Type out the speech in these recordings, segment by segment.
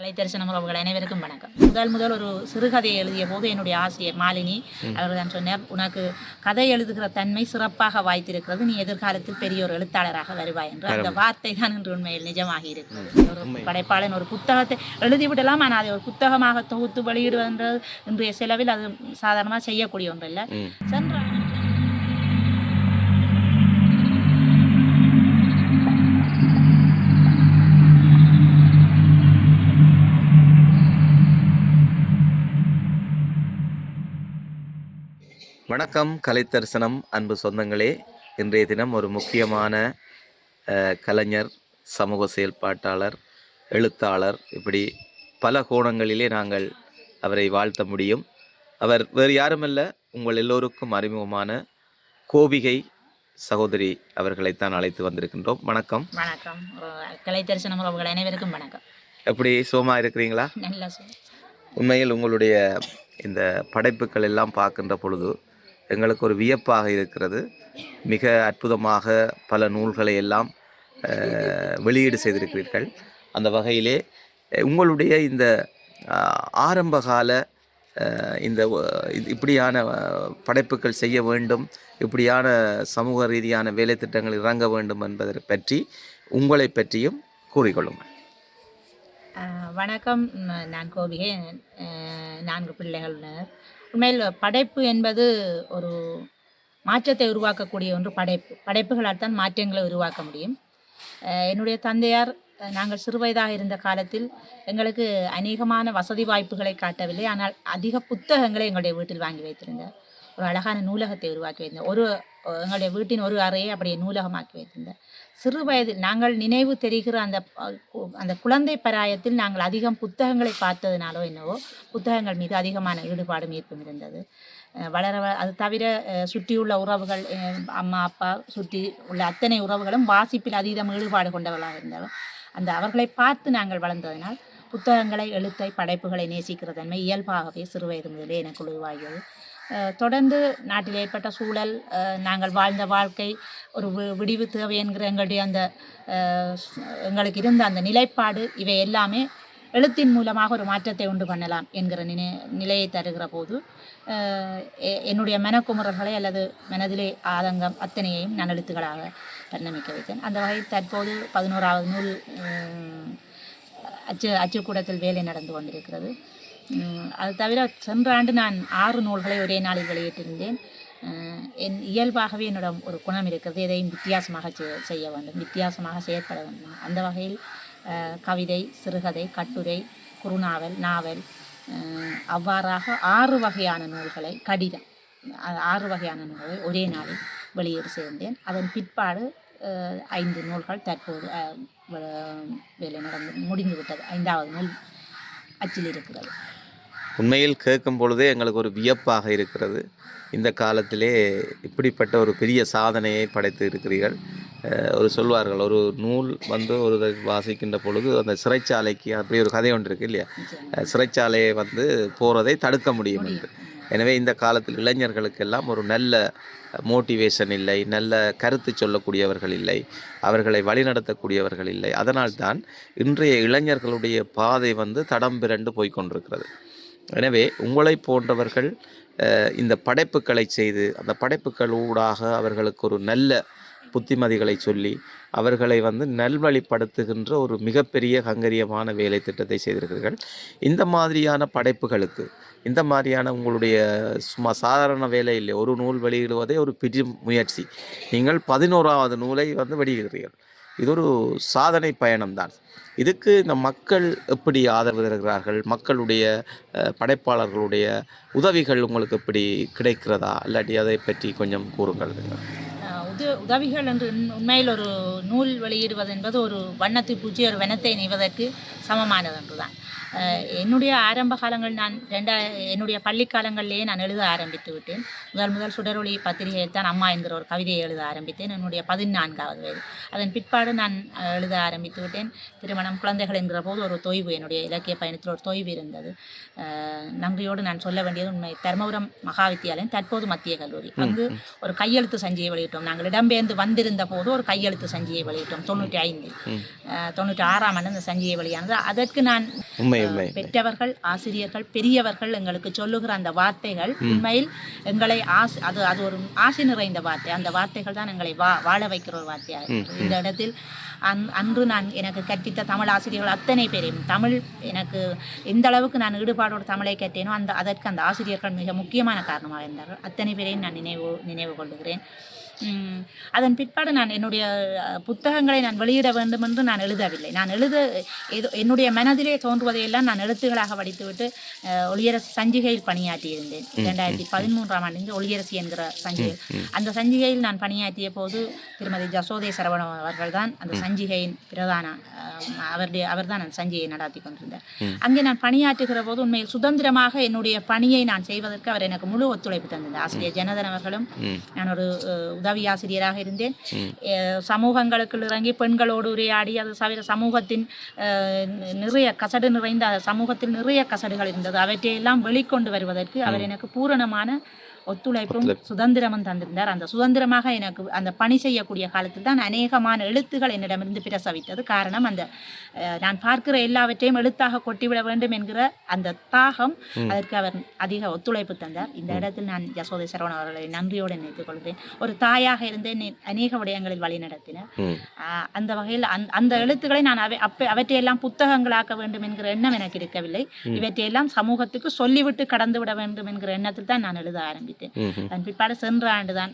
கலை தரிசனம் உறவுகள் அனைவருக்கும் வணக்கம். முதல் முதல் ஒரு சிறுகதை எழுதிய போது என்னுடைய ஆசிரியர் மாலினி அவர் தான் சொன்னார் உனக்கு கதை எழுதுகிற தன்மை சிறப்பாக வாய்த்திருக்கிறது. நீ எதிர்காலத்தில் பெரிய ஒரு எழுத்தாளராக வருவாய் என்று. அந்த வார்த்தை தான் இன்று உண்மையில் நிஜமாகி இருக்கிறது. ஒரு படைப்பாளன் ஒரு புத்தகத்தை எழுதிவிடலாம் ஆனால் அதை ஒரு புத்தகமாக தொகுத்து வெளியிடுவது இன்றைய செலவில் அது சாதாரணமாக செய்யக்கூடிய ஒன்று இல்லை ம். சென்ற வணக்கம் கலைத்தரிசனம் அன்பு சொந்தங்களே. இன்றைய தினம் ஒரு முக்கியமான கலைஞர் சமூக செயல்பாட்டாளர் எழுத்தாளர் இப்படி பல கோணங்களிலே நாங்கள் அவரை வாழ்த்த முடியும். அவர் வேறு யாருமல்ல உங்கள் எல்லோருக்கும் அறிமுகமான கோபிகை சகோதரி அவர்களைத்தான் அழைத்து வந்திருக்கின்றோம். வணக்கம். வணக்கம். கலை தரிசனம் உறவுகள் அனைவருக்கும் வணக்கம். எப்படி சோமா இருக்கிறீங்களா? உண்மையில் உங்களுடைய இந்த படைப்புகள் எல்லாம் பார்க்கின்ற பொழுது எங்களுக்கு ஒரு வியப்பாக இருக்கிறது. மிக அற்புதமாக பல நூல்களை எல்லாம் வெளியீடு செய்திருக்கிறீர்கள். அந்த வகையிலே உங்களுடைய இந்த ஆரம்பகால இந்த இப்படியான படைப்புகள் செய்ய வேண்டும் இப்படியான சமூக ரீதியான வேலை திட்டங்கள் இறங்க வேண்டும் என்பதை பற்றி உங்களை பற்றியும் கூறிக்கொள்ளுங்கள். வணக்கம். நான் கோபிகை. நான்கு பிள்ளைகள் உண்மையில் படைப்பு என்பது ஒரு மாற்றத்தை உருவாக்கக்கூடிய ஒன்று படைப்பு. படைப்புகளால் தான் மாற்றங்களை உருவாக்க முடியும். என்னுடைய தந்தையார் நாங்கள் சிறுவயதாக இருந்த காலத்தில் எங்களுக்கு அநேகமான வசதி வாய்ப்புகளை காட்டவில்லை. ஆனால் அதிக புத்தகங்களை எங்களுடைய வீட்டில் வாங்கி வைத்திருந்தார். ஒரு அழகான நூலகத்தை உருவாக்கி வைத்திருந்தேன். ஒரு எங்களுடைய வீட்டின் ஒரு அறையை அப்படியே நூலகமாக்கி வைத்திருந்தேன். சிறு வயதில் நாங்கள் நினைவு தெரிகிற அந்த கு- அந்த குழந்தை பராயத்தில் நாங்கள் அதிகம் புத்தகங்களை பார்த்ததுனாலோ என்னவோ புத்தகங்கள் மீது அதிகமான ஈடுபாடும் ஈர்ப்பும் இருந்தது. வளர வ- அது தவிர சுற்றியுள்ள உறவுகள் அம்மா அப்பா சுற்றி உள்ள அத்தனை உறவுகளும் வாசிப்பில் அதீதம் ஈடுபாடு கொண்டவர்களாக இருந்தாலும் அந்த அவர்களை பார்த்து நாங்கள் வளர்ந்ததனால் புத்தகங்களை எழுத்தை படைப்புகளை நேசிக்கிற தன்மை இயல்பாகவே சிறுவயது முதலே எனக்கு உருவாகியது. தொடர்ந்து நாட்டில் ஏற்பட்ட சூழல் நாங்கள் வாழ்ந்த வாழ்க்கை ஒரு வி- விடிவு தேவை என்கிற எங்களுடைய அந்த எங்களுக்கு இருந்த அந்த நிலைப்பாடு இவை எல்லாமே எழுத்தின் மூலமாக ஒரு மாற்றத்தை உண்டு பண்ணலாம் என்கிற நினை நிலையை தருகிற போது எ- என்னுடைய மனக்குமுறல்களை அல்லது மனதிலே ஆதங்கம் அத்தனையையும் நான் எழுத்துக்களாக பரிணமிக்க வைத்தேன். அந்த வகையில் தற்போது பதினோராவது நூல் அச்சு அச்சுக்கூடத்தில் வேலை நடந்து கொண்டிருக்கிறது. அது தவிர சென்ற ஆண்டு நான் ஆறு நூல்களை ஒரே நாளில் வெளியிட்டிருந்தேன். என் இயல்பாகவே என்னிடம் ஒரு குணம் இருக்கிறது. எதையும் வித்தியாசமாக செய்ய வேண்டும். வித்தியாசமாக செயற்பட வேண்டும். அந்த வகையில் கவிதை சிறுகதை கட்டுரை குறுநாவல் நாவல் அவ்வாறாக ஆறு வகையான நூல்களை கடிதம் ஆறு வகையான நூல்களை ஒரே நாளில் வெளியீடு செய்தேன் அதன் பிற்பாடு ஐந்து நூல்கள் தற்போது வேலை நடந்து முடிந்து விட்டது ஐந்தாவது நூல் அச்சில் இருக்கிறது. உண்மையில் கேட்கும் பொழுதே எங்களுக்கு ஒரு வியப்பாக இருக்கிறது. இந்த காலத்திலே இப்படிப்பட்ட ஒரு பெரிய சாதனையை படைத்து இருக்கிறீர்கள். ஒரு சொல்வார்கள் ஒரு நூல் வந்து ஒரு வாசிக்கின்ற பொழுது அந்த சிறைச்சாலைக்கு அப்படி ஒரு கதை ஒன்று இருக்குது இல்லையா? சிறைச்சாலையை வந்து போகிறதை தடுக்க முடியும் என்று. எனவே இந்த காலத்தில் இளைஞர்களுக்கெல்லாம் ஒரு நல்ல மோட்டிவேஷன் இல்லை நல்ல கருத்து சொல்லக்கூடியவர்கள் இல்லை அவர்களை வழிநடத்தக்கூடியவர்கள் இல்லை. அதனால்தான் இன்றைய இளைஞர்களுடைய பாதை வந்து தடம் பிறண்டு போய்கொண்டிருக்கிறது எனவே உங்களை போன்றவர்கள் இந்த படைப்புகளை செய்து அந்த படைப்புகள் ஊடாக அவர்களுக்கு ஒரு நல்ல புத்திமதிகளை சொல்லி அவர்களை வந்து நல்வழிப்படுத்துகின்ற ஒரு மிகப்பெரிய கங்கரியமான வேலை திட்டத்தை செய்திருக்கிறீர்கள். இந்த மாதிரியான படைப்புகளுக்கு இந்த மாதிரியான உங்களுடைய சும்மா சாதாரண வேலை இல்லை ஒரு நூல் வெளியிடுவதே ஒரு பெரிய முயற்சி. நீங்கள் பதினோராவது நூலை வந்து வெளியிடுகிறீர்கள். இது ஒரு சாதனை பயணம்தான். இதுக்கு இந்த மக்கள் எப்படி ஆதரவு தருகிறார்கள்? மக்களுடைய படைப்பாளர்களுடைய உதவிகள் உங்களுக்கு எப்படி கிடைக்கிறதா? இல்லாட்டி அதை பற்றி கொஞ்சம் கூறுங்கள். உத உதவிகள் என்று உண்மையில் ஒரு நூல் வெளியிடுவது என்பது ஒரு வண்ணத்தை பூச்சி ஒரு வனத்தை நெய்வதற்கு சமமானது என்றுதான் என்னுடைய ஆரம்ப காலங்கள் நான் ரெண்டா என்னுடைய பள்ளி காலங்களிலேயே நான் எழுத ஆரம்பித்து விட்டேன். முதல் முதல் சுடரொளி பத்திரிகையில் தான் அம்மா என்கிற ஒரு கவிதையை எழுத ஆரம்பித்தேன். என்னுடைய பதினான்காவது வயது. அதன் பிற்பாடு நான் எழுத ஆரம்பித்து விட்டேன். திருமணம் குழந்தைகள் என்கிற போது ஒரு தொய்வு என்னுடைய இலக்கிய பயணத்தில் ஒரு தொய்வு இருந்தது. நன்றியோடு நான் சொல்ல வேண்டியது உண்மை. தர்மபுரம் மகா வித்தியாலயம் தற்போது மத்திய கல்லூரி. அங்கு ஒரு கையெழுத்து சஞ்சியை வெளியிட்டோம். நாங்கள் இடம் புலம்பெயர்ந்து வந்திருந்த போது ஒரு கையெழுத்து சஞ்சியை வெளியிட்டோம் தொண்ணூற்றி ஐந்து. தொண்ணூற்றி ஆறாம் ஆண்டு அந்த சஞ்சியை வெளியானது. அதற்கு நான் பெற்றவர்கள் ஆசிரியர்கள் பெரியவர்கள் எங்களுக்கு சொல்லுகிற அந்த வார்த்தைகள் உண்மையில் எங்களை ஆசை அது அது ஒரு ஆசை நிறைந்த வார்த்தை. அந்த வார்த்தைகள் தான் எங்களை வா வாழ வைக்கிற ஒரு வார்த்தையாக. இந்த இடத்தில் அன் அன்று நான் எனக்கு கற்பித்த தமிழ் ஆசிரியர்கள் அத்தனை பேரையும் தமிழ் எனக்கு எந்த அளவுக்கு நான் ஈடுபாடோடு தமிழை கற்றேனோ அந்த அதற்கு அந்த ஆசிரியர்கள் மிக முக்கியமான காரணமாக இருந்தார்கள். அத்தனை பேரையும் நான் நினைவு நினைவு கொள்ளுகிறேன். உம், அதன் பிற்பாடு நான் என்னுடைய புத்தகங்களை நான் வெளியிட வேண்டும் என்று நான் எழுதவில்லை. நான் எழுத ஏதோ என்னுடைய மனதிலே தோன்றுவதையெல்லாம் நான் எழுத்துக்களாக வடித்துவிட்டு ஒளியரசு சஞ்சிகையில் பணியாற்றியிருந்தேன். இரண்டாயிரத்தி பதிமூன்றாம் ஆண்டு ஒளியரசி என்கிற சஞ்சிகை அந்த சஞ்சிகையில் நான் பணியாற்றிய போது திருமதி ஜசோதே சரவணன் அவர்கள் தான் அந்த சஞ்சிகையின் பிரதான அவருடைய அவர்தான் அந்த சஞ்சிகையை நடாத்தி கொண்டிருந்தார். அங்கே நான் பணியாற்றுகிற போது உண்மையில் சுதந்திரமாக என்னுடைய பணியை நான் செய்வதற்கு அவர் எனக்கு முழு ஒத்துழைப்பு தந்திருந்தார் ஆசிரியர் ஜனதன் அவர்களும் நான் ஒரு அஹ், உதவி ஆசிரியராக இருந்தேன். சமூகங்களுக்கு இறங்கி பெண்களோடு உரையாடி அது தவிர சமூகத்தின் நிறைய கசடு நிறைந்த சமூகத்தில் நிறைய கசடுகள் இருந்தது. அவற்றையெல்லாம் வெளிக்கொண்டு வருவதற்கு அவர் எனக்கு பூரணமான ஒத்துழைப்பும் சுதந்திரமும் தந்திருந்தார். அந்த சுதந்திரமாக எனக்கு அந்த பணி செய்யக்கூடிய காலத்தில் தான் அநேகமான எழுத்துகள் என்னிடமிருந்து பிரசவித்தது. காரணம் அந்த நான் பார்க்கிற எல்லாவற்றையும் எழுத்தாக கொட்டிவிட வேண்டும் என்கிற அந்த தாகம் அதற்கு அவர் அதிக ஒத்துழைப்பு தந்தார். இந்த இடத்தில் நான் யசோதை சரவணன் அவர்களை நன்றியோடு நினைத்துக் கொள்கிறேன் ஒரு தாயாக இருந்து அநேக விடயங்களில் வழி நடத்தினார். ம். ஆஹ் அந்த வகையில் அந் அந்த எழுத்துக்களை நான் அவை அப்ப அவற்றையெல்லாம் புத்தகங்களாக்க வேண்டும் என்கிற எண்ணம் எனக்கு இருக்கவில்லை. இவற்றையெல்லாம் சமூகத்துக்கு சொல்லிவிட்டு கடந்து விட வேண்டும் என்கிற எண்ணத்தில் தான் நான் எழுத ஆரம்பித்தேன். அதன் பிற்பாடு சென்ற ஆண்டு தான்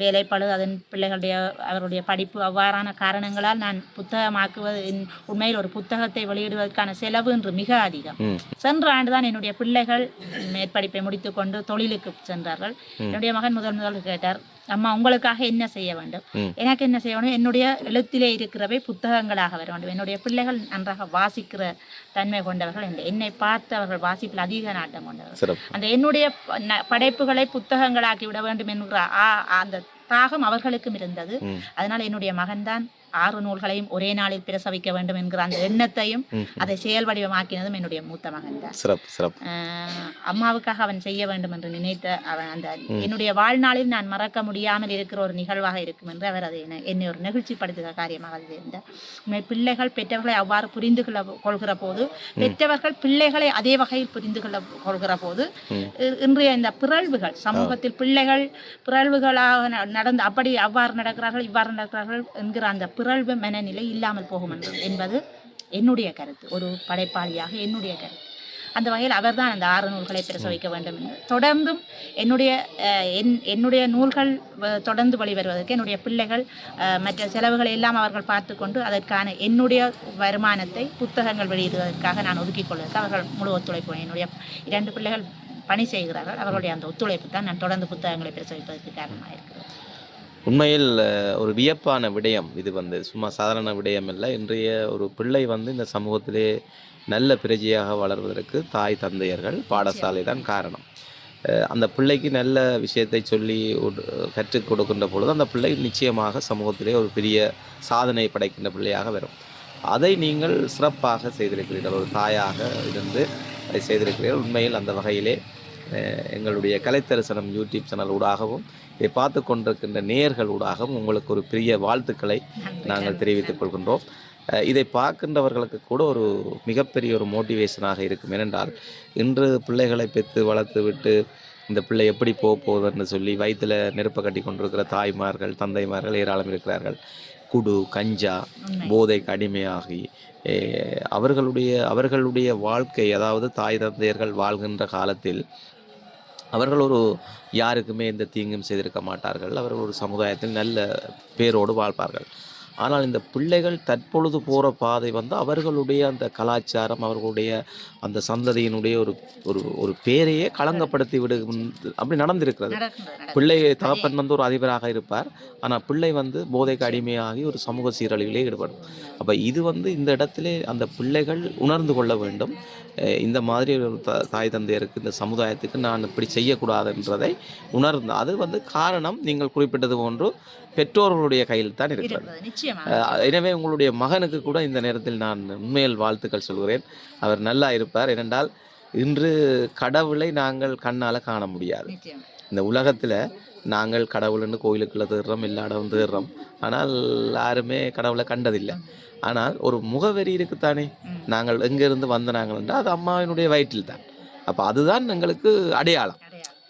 வேலைப்பழு அதன் பிள்ளைகளுடைய அவருடைய படிப்பு அவ்வாறான காரணங்களால் நான் புத்தகமாக்குவது உண்மையில் ஒரு புத்தகத்தை வெளியிடுவதற்கான செலவு இன்று மிக அதிகம். சென்ற ஆண்டு தான் என்னுடைய பிள்ளைகள் மேற்படிப்பை முடித்துக்கொண்டு தொழிலுக்கு சென்றார்கள். என்னுடைய மகன் முதல் முதல் கேட்டார் அம்மா உங்களுக்காக என்ன செய்ய வேண்டும். எனக்கு என்ன செய்ய வேண்டும்? என்னுடைய எழுத்திலே இருக்கிறவை புத்தகங்களாக வர வேண்டும். என்னுடைய பிள்ளைகள் நன்றாக வாசிக்கிற தன்மை கொண்டவர்கள் என்னை பார்த்து அவர்கள் வாசிப்பில் அதிக நாட்டம் கொண்டவர்கள். அந்த என்னுடைய படைப்புகளை புத்தகங்களாக்கி விட வேண்டும் என்கிற அந்த தாகம் அவர்களுக்கும் இருந்தது. அதனால் என்னுடைய மகன்தான் ஆறு நூல்களையும் ஒரே நாளில் பிரசவிக்க வேண்டும் என்கிற அந்த எண்ணத்தையும் அதை செயல் வடிவமாக்கினதும் என்னுடைய மூத்த மகன் தான். அம்மாவுக்காக அவன் செய்ய வேண்டும் என்று நினைத்த அவன் அந்த என்னுடைய வாழ்நாளில் நான் மறக்க முடியாமல் இருக்கிற ஒரு நிகழ்வாக இருக்கும் என்று அவர் அதை என்னை- ஒரு நெகிழ்ச்சிப்படுத்துகிற காரியமாக அது இருந்தார். உண்மை பிள்ளைகள் பெற்றவர்களை அவ்வாறு புரிந்து கொள்ள கொள்கிற போது பெற்றவர்கள் பிள்ளைகளை அதே வகையில் புரிந்து கொள்ள கொள்கிற போது இன்றைய இந்த பிறழ்வுகள் சமூகத்தில் பிள்ளைகள் பிறழ்வுகளாக நடந்து அப்படி அவ்வாறு நடக்கிறார்கள் இவ்வாறு நடக்கிறார்கள் என்கிற அந்த பிறழ்வு மனநிலை இல்லாமல் போகும் என்பது என்னுடைய கருத்து. ஒரு படைப்பாளியாக என்னுடைய கருத்து. அந்த வகையில் அவர்தான் அந்த ஆறு நூல்களை பிரசவிக்க வேண்டும் என்று. தொடர்ந்தும் என்னுடைய என் என்னுடைய நூல்கள் தொடர்ந்து வெளிவருவதற்கு என்னுடைய பிள்ளைகள் மற்ற செலவுகளை எல்லாம் அவர்கள் பார்த்துக்கொண்டு அதற்கான என்னுடைய வருமானத்தை புத்தகங்கள் வெளியிடுவதற்காக நான் ஒதுக்கிக் கொள்வதற்கு அவர்கள் முழு ஒத்துழைப்பு என்னுடைய இரண்டு பிள்ளைகள் பணி செய்கிறார்கள். அவர்களுடைய அந்த ஒத்துழைப்பு தான் நான் தொடர்ந்து புத்தகங்களை பிரசவிப்பதற்கு காரணமாக இருக்கிறது. உண்மையில் ஒரு வியப்பான விடயம் இது வந்து. சும்மா சாதாரண விடயம் இல்லை இன்றைய ஒரு பிள்ளை வந்து இந்த சமூகத்திலே நல்ல பிரஜையாக வளர்வதற்கு தாய் தந்தையர்கள் பாடசாலை தான் காரணம். அந்த பிள்ளைக்கு நல்ல விஷயத்தை சொல்லி கற்றுக் கொடுக்கின்ற பொழுது அந்த பிள்ளை நிச்சயமாக சமூகத்திலே ஒரு பெரிய சாதனை படைக்கின்ற பிள்ளையாக வரும். அதை நீங்கள் சிறப்பாக செய்திருக்கிறீர்கள். ஒரு தாயாக இருந்து அதை செய்திருக்கிறீர்கள். உண்மையில் அந்த வகையிலே எங்களுடைய கலைத்தரிசனம் யூடியூப் சேனல் ஊடாகவும் இதை பார்த்து கொண்டிருக்கின்ற நேயர்கள் ஊடாகவும் உங்களுக்கு ஒரு பெரிய வாழ்த்துக்களை நாங்கள் தெரிவித்துக் கொள்கின்றோம். இதை பார்க்கின்றவர்களுக்கு கூட ஒரு மிகப்பெரிய ஒரு மோட்டிவேஷனாக இருக்கும். ஏனென்றால் இன்று பிள்ளைகளை பெற்று வளர்த்து விட்டு இந்த பிள்ளை எப்படி போக போகுதுன்னு சொல்லி வயிற்றில் நெருப்பை கட்டி கொண்டிருக்கிற தாய்மார்கள் தந்தைமார்கள் ஏராளம் இருக்கிறார்கள். குடு கஞ்சா. போதைக்கு அடிமையாகி அவர்களுடைய அவர்களுடைய வாழ்க்கை அதாவது தாய் தந்தையர்கள் வாழ்கின்ற காலத்தில் அவர்கள் ஒரு யாருக்குமே எந்த தீங்கும் செய்திருக்க மாட்டார்கள். அவர்கள் ஒரு சமுதாயத்தில் நல்ல பேரோடு வாழ்ப்பார்கள் ஆனால் இந்த பிள்ளைகள் தற்பொழுது போகிற பாதை வந்து அவர்களுடைய அந்த கலாச்சாரம் அவர்களுடைய அந்த சந்ததியினுடைய ஒரு ஒரு ஒரு பேரையே களங்கப்படுத்தி விடு அப்படி நடந்திருக்கிறது. பிள்ளை தகப்பன் வந்து ஒரு அதிபராக இருப்பார். ஆனால் பிள்ளை வந்து போதைக்கு அடிமையாகி ஒரு சமூக சீரழிவிலே ஈடுபடும். அப்போ இது வந்து இந்த இடத்திலே அந்த பிள்ளைகள் உணர்ந்து கொள்ள வேண்டும். இந்த மாதிரி தாய் தந்தையருக்கு இந்த சமுதாயத்துக்கு நான் இப்படி செய்யக்கூடாதுன்றதை உணர்ந்து அது வந்து காரணம் நீங்கள் குறிப்பிட்டது போன்று பெற்றோர்களுடைய கையில் தான் இருக்கிறது. எனவே உங்களுடைய மகனுக்கு கூட இந்த நேரத்தில் நான் உண்மையில் வாழ்த்துக்கள் சொல்கிறேன். அவர் நல்லா இருப்பார் ஏனென்றால் இன்று கடவுளை நாங்கள் கண்ணால் காண முடியாது. இந்த உலகத்தில் நாங்கள் கடவுள்னு கோயிலுக்குள்ள தேடுறோம் எல்லா தேடுறோம் ஆனால் யாருமே கடவுளை கண்டதில்லை. ஆனால் ஒரு முகவரி இருக்குத்தானே. நாங்கள் எங்கேருந்து வந்த நாங்கள் அது அம்மாவினுடைய வயிற்றில் தான். அப்போ அதுதான் எங்களுக்கு அடையாளம்.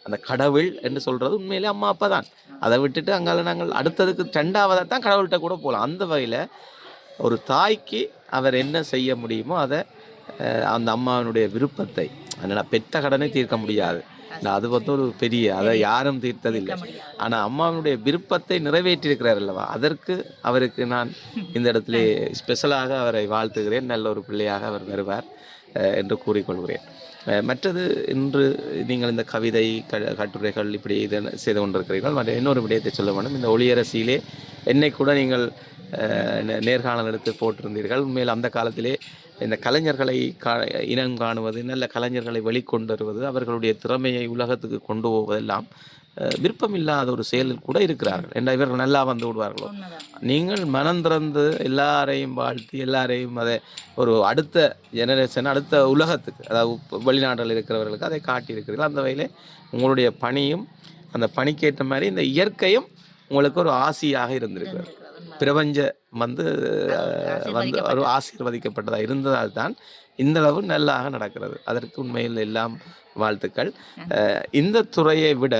அந்த கடவுள் என்று சொல்றது உண்மையிலே அம்மா அப்பா தான். அதை விட்டுட்டு அங்கால நாங்கள் அடுத்ததுக்கு ரெண்டாவதாக தான் கடவுள்கிட்ட கூட போகலாம். அந்த வகையில் ஒரு தாய்க்கு அவர் என்ன செய்ய முடியுமோ அதை அந்த அம்மாவினுடைய விருப்பத்தை அதனால் பெற்ற கடனை தீர்க்க முடியாது. நான் அது வந்து ஒரு பெரிய அதை யாரும் தீர்த்ததில்லை. ஆனால் அம்மாவினுடைய விருப்பத்தை நிறைவேற்றியிருக்கிறார் அல்லவா? அதற்கு அவருக்கு நான் இந்த இடத்துல ஸ்பெஷலாக அவரை வாழ்த்துகிறேன். நல்ல ஒரு பிள்ளையாக அவர் வருவார் என்று கூறிக்கொள்கிறேன். மற்றது இன்று நீங்கள் இந்த கவிதை க கட்டுரைகள் இப்படி இது செய்து கொண்டிருக்கிறீர்கள். மற்ற இன்னொரு விடயத்தை சொல்ல வேண்டும். இந்த ஒளியரசியிலே என்னை கூட நீங்கள் நேர்காணல் எடுத்து போட்டிருந்தீர்கள் உண்மையில் அந்த காலத்திலே இந்த கலைஞர்களை கா இனம் காணுவது நல்ல கலைஞர்களை வெளிக்கொண்டு வருவது அவர்களுடைய திறமையை உலகத்துக்கு கொண்டு போவதெல்லாம் விருப்பமில்லாத ஒரு செயலில் கூட இருக்கிறார்கள் என்ற இவர்கள் நல்லா வந்து விடுவார்களோ. நீங்கள் மனம் திறந்து எல்லாரையும் வாழ்த்தி எல்லாரையும் அதை ஒரு அடுத்த ஜெனரேஷன் அடுத்த உலகத்துக்கு அதாவது வெளிநாட்டில் இருக்கிறவர்களுக்கு அதை காட்டியிருக்கிறீர்கள் அந்த வகையிலே உங்களுடைய பணியும் அந்த பணிக்கேற்ற மாதிரி இந்த இயற்கையும் உங்களுக்கு ஒரு ஆசியாக இருந்திருக்கிறது. பிரபஞ்ச வந்து வந்து ஒரு ஆசீர்வதிக்கப்பட்டதாக இருந்ததால் தான் இந்த அளவு நல்லாக நடக்கிறது. அதற்கு உண்மையில் எல்லாம் வாழ்த்துக்கள். இந்த துறையை விட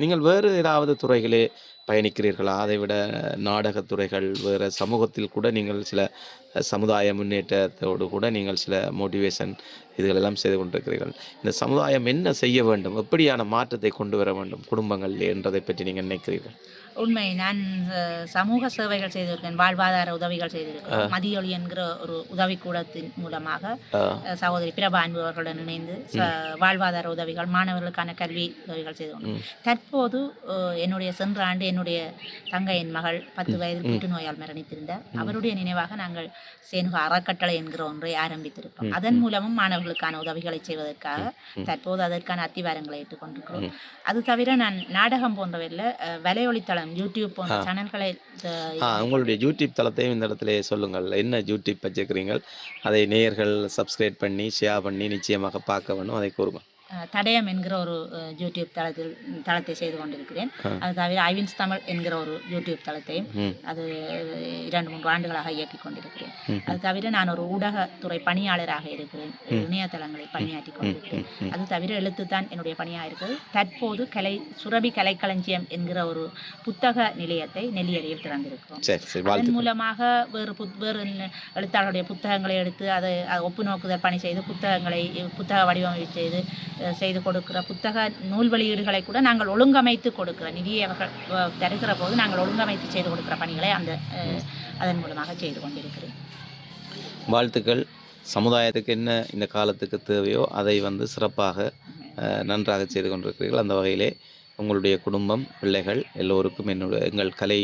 நீங்கள் வேறு ஏதாவது துறைகளே பயணிக்கிறீர்களா? அதை விட நாடகத் துறைகள் வேறு சமூகத்தில் கூட நீங்கள் சில சமுதாய முன்னேற்றத்தோடு கூட நீங்கள் சில மோட்டிவேஷன் இதுகளெல்லாம் செய்து கொண்டிருக்கிறீர்கள். இந்த சமுதாயம் என்ன செய்ய வேண்டும்? எப்படியான மாற்றத்தை கொண்டு வர வேண்டும்? குடும்பங்கள் என்றதை பற்றி நீங்கள் நினைக்கிறீர்கள்? உண்மை. நான் சமூக சேவைகள் செய்திருக்கேன் வாழ்வாதார உதவிகள் செய்திருக்கேன். மதியொலி என்கிற ஒரு உதவிக்கூடத்தின் மூலமாக சகோதரி பிரபா அன்பவர்களுடன் இணைந்து வாழ்வாதார உதவிகள் மாணவர்களுக்கான கல்வி உதவிகள் செய்து. தற்போது என்னுடைய சென்ற ஆண்டு என்னுடைய தங்கையின் மகள் பத்து வயதில் புற்றுநோயால் மரணித்திருந்தார் அவருடைய நினைவாக நாங்கள் சேனுக அறக்கட்டளை என்கிற ஒன்றை ஆரம்பித்திருக்கிறோம் அதன் மூலமும் மாணவர்களுக்கான உதவிகளை செய்வதற்காக தற்போது அதற்கான அத்திவாரங்களை ஏற்றுக்கொண்டிருக்கிறோம் அது தவிர நான் நாடகம் போன்றவையில் வலையொலித்தளம் யூடியூப் போன்ற சேனல்களை உங்களுடைய யூடியூப் தளத்தையும் இந்த இடத்துல சொல்லுங்கள். என்ன யூடியூப் வச்சுக்கிறீங்கள் அதை நேயர்கள் சப்ஸ்கிரைப் பண்ணி ஷேர் பண்ணி நிச்சயமாக பார்க்க வேணும் அதை கூறுங்க தடயம் என்கிற ஒரு யூடியூப் தளத்தில் தளத்தை செய்து கொண்டிருக்கிறேன். அது தவிர ஐவின்ஸ் தமிழ் என்கிற ஒரு யூடியூப் தளத்தையும் அது இரண்டு மூன்று ஆண்டுகளாக இயக்கிக் கொண்டிருக்கிறேன். அது தவிர நான் ஒரு ஊடகத்துறை பணியாளராக இருக்கிறேன். இணையதளங்களில் பணியாற்றி கொண்டிருக்கிறேன். அது தவிர எழுத்துத்தான் என்னுடைய பணியாக இருக்கிறது. தற்போது கலை சுரபி கலைக்களஞ்சியம் என்கிற ஒரு புத்தக நிலையத்தை நெல்லியடியில் திறந்திருக்கிறோம். அதன் மூலமாக வேறு புத் வேறு எழுத்தாளருடைய புத்தகங்களை எடுத்து அதை ஒப்பு நோக்குதல் பணி செய்து புத்தகங்களை புத்தக வடிவமைப்பு செய்து செய்து கொடுக்கிற புத்தக நூல் வெளியீடுகளை கூட நாங்கள் ஒழுங்கமைத்து கொடுக்கிற நிதியை அவர்கள் தருகிற போது நாங்கள் ஒழுங்கமைத்து செய்து கொடுக்கிற பணிகளை அந்த அதன் மூலமாக செய்து கொண்டிருக்கிறேன். வாழ்த்துக்கள். சமுதாயத்துக்கு என்ன இந்த காலத்துக்கு தேவையோ அதை வந்து சிறப்பாக நன்றாக செய்து கொண்டிருக்கிறீர்கள். அந்த வகையிலே உங்களுடைய குடும்பம் பிள்ளைகள் எல்லோருக்கும் என்னுடைய எங்கள் கலை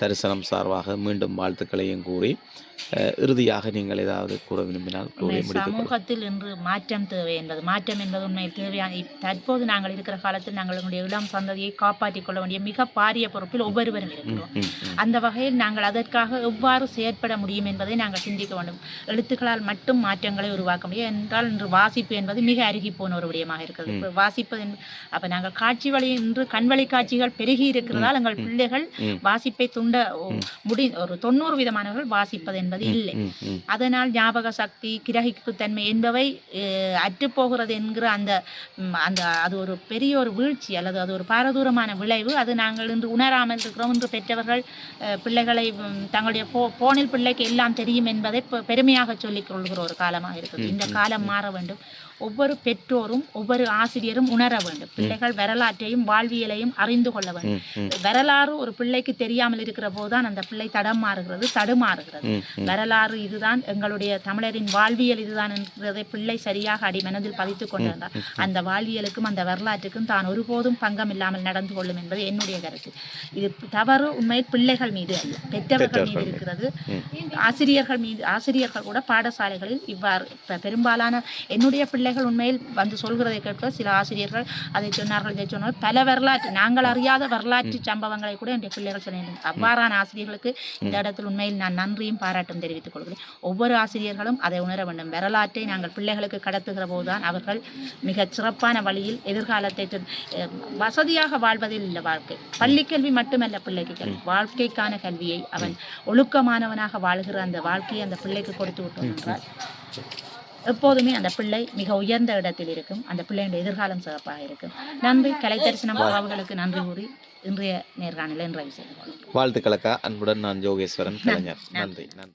தரிசனம் சார்பாக மீண்டும் வாழ்த்துக்களையும் கூறி இறுதியாக நீங்கள் ஏதாவது கூற விரும்பினால் உண்மை. சமூகத்தில் இன்று மாற்றம் தேவை என்பது மாற்றம் என்பது உண்மையில் தேவையான தற்போது நாங்கள் இருக்கிற காலத்தில் நாங்கள் எங்களுடைய இளம் சந்ததியை காப்பாற்றிக் கொள்ள வேண்டிய மிக பாரிய பொறுப்பில் ஒவ்வொருவரும் இருக்கிறோம். அந்த வகையில் நாங்கள் அதற்காக எவ்வாறு செயற்பட முடியும் என்பதை நாங்கள் சிந்திக்க வேண்டும். எழுத்துக்களால் மட்டும் மாற்றங்களை உருவாக்க முடியும். என்றால் இன்று வாசிப்பு என்பது மிக அருகி போன ஒரு விடயமாக இருக்கிறது. வாசிப்பது அப்ப நாங்கள் காட்சி வழி இன்று கண்வழி காட்சிகள் பெருகி இருக்கிறதால் எங்கள் பிள்ளைகள். வாசிப்பை துண்ட முடி ஒரு தொண்ணூறு விதமானவர்கள் வாசிப்பது என்பது இல்லை. அதனால் ஞாபக சக்தி கிரகிப்பு தன்மை என்பவை அற்றுப்போகிறது என்கிற அந்த அந்த அது ஒரு பெரிய ஒரு வீழ்ச்சி அல்லது அது ஒரு பாரதூரமான விளைவு. அது நாங்கள் இன்று உணராமல் இருக்கிறோம். இன்று பெற்றவர்கள் பிள்ளைகளை தங்களுடைய போ போனில் பிள்ளைக்கு எல்லாம் தெரியும் என்பதை பெருமையாக சொல்லிக் கொள்கிற ஒரு காலமாக இருக்குது. இந்த காலம் மாற வேண்டும். ஒவ்வொரு பெற்றோரும் ஒவ்வொரு ஆசிரியரும் உணர வேண்டும். பிள்ளைகள் வரலாற்றையும் வாழ்வியலையும் அறிந்து கொள்ள வேண்டும். வரலாறு ஒரு பிள்ளைக்கு தெரியாமல் இருக்கிற போதுதான் அந்த பிள்ளை தடம் மாறுகிறது தடுமாறுகிறது. ம். வரலாறு இதுதான். எங்களுடைய தமிழரின் வாழ்வியல் இதுதான் என்கிறதை பிள்ளை சரியாக அடி மனதில் பதித்துக் கொண்டிருந்தார். அந்த வாழ்வியலுக்கும் அந்த வரலாற்றுக்கும் தான் ஒருபோதும் பங்கம் இல்லாமல் நடந்து கொள்ளும் என்பது என்னுடைய கருத்து. இது தவறு உண்மையில் பிள்ளைகள் மீது அல்ல. பெற்றவர்கள் மீது இருக்கிறது. ஆசிரியர்கள் மீது ஆசிரியர்கள் கூட பாடசாலைகளில் இவ்வாறு பெரும்பாலான என்னுடைய பிள்ளைகள் உண்மையில் வந்து சொல்கிறதை கேட்க சில ஆசிரியர்கள் அதை சொன்னார்கள் இதை சொன்னார்கள் பல வரலாற்று நாங்கள் அறியாத வரலாற்று சம்பவங்களை கூட என்னுடைய பிள்ளைகள் சொன்னேன் அவ்வாறான ஆசிரியர்களுக்கு இந்த இடத்தில் உண்மையில் நான் நன்றியும் பாராட்டு பாராட்டும் தெரிவித்துக் கொள்கிறேன். ஒவ்வொரு ஆசிரியர்களும் அதை உணர வேண்டும். வரலாற்றை நாங்கள் பிள்ளைகளுக்கு கடத்துகிற போதுதான் அவர்கள் மிகச் சிறப்பான வழியில் எதிர்காலத்தை வசதியாக வாழ்வதில் இல்லை வாழ்க்கை. பள்ளி கல்வி மட்டுமல்ல பிள்ளைக்கு கல்வி வாழ்க்கைக்கான கல்வியை அவன் ஒழுக்கமானவனாக வாழ்கிற அந்த வாழ்க்கையை அந்த பிள்ளைக்கு கொடுத்து விட்டோம் என்றால் எப்போதுமே அந்த பிள்ளை மிக உயர்ந்த இடத்தில் இருக்கும். அந்த பிள்ளையுடைய எதிர்காலம் சிறப்பாக இருக்கும். நன்றி. கலை தரிசனம் அவர்களுக்கு நன்றி கூறி இன்றைய நேர்காணலை நிறைவு செய்து வாழ்த்துக்களக்கா அன்புடன் நான் யோகேஸ்வரன் கலைஞர். நன்றி. நன்றி.